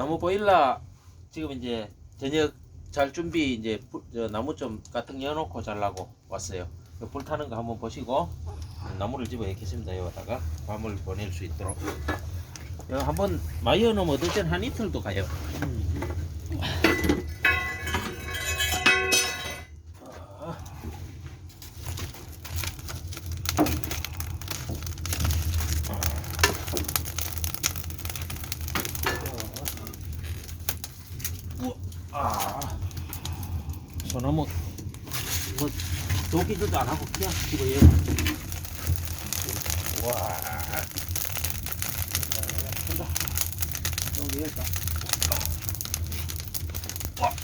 나무 보일러 지금 이제 저녁 잘 준비 이제 불- 저 나무 좀 같은 거 여놓고 잘라고 왔어요. 그불 타는 거 한번 보시고 나무를 집어 넣겠습니다. 여기다가 밤을 보낼 수 있도록. 한번 많이 넣으면 어떨 땐한 이틀도 가요. 아, 소나무 뭐 도끼질도 안 하고 그냥 집어요. 와, 한다. 여기에다. 와.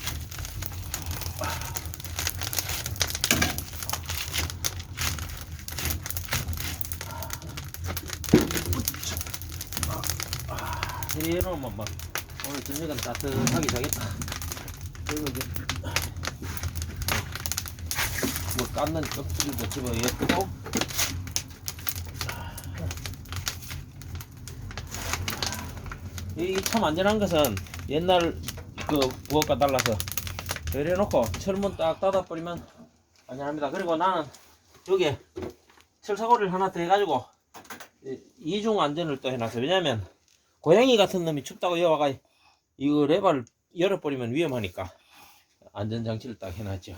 이러면 막 오늘 저녁은 따뜻하게 자겠다. 그리고 뭐 깎는 껍질도 집어넣고 이참 안전한 것은 옛날 그 부엌과 달라서 이래 놓고 철문 딱 닫아버리면 안전합니다. 그리고 나는 여기에 철사고리를 하나 더 해가지고 이- 이중 안전을 또 해놨어. 왜냐면 고양이 같은 놈이 춥다고 여와가 이거 레바를 열어버리면 위험하니까 안전장치를 딱 해놨죠.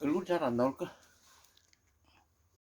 얼굴 잘 안 나올까?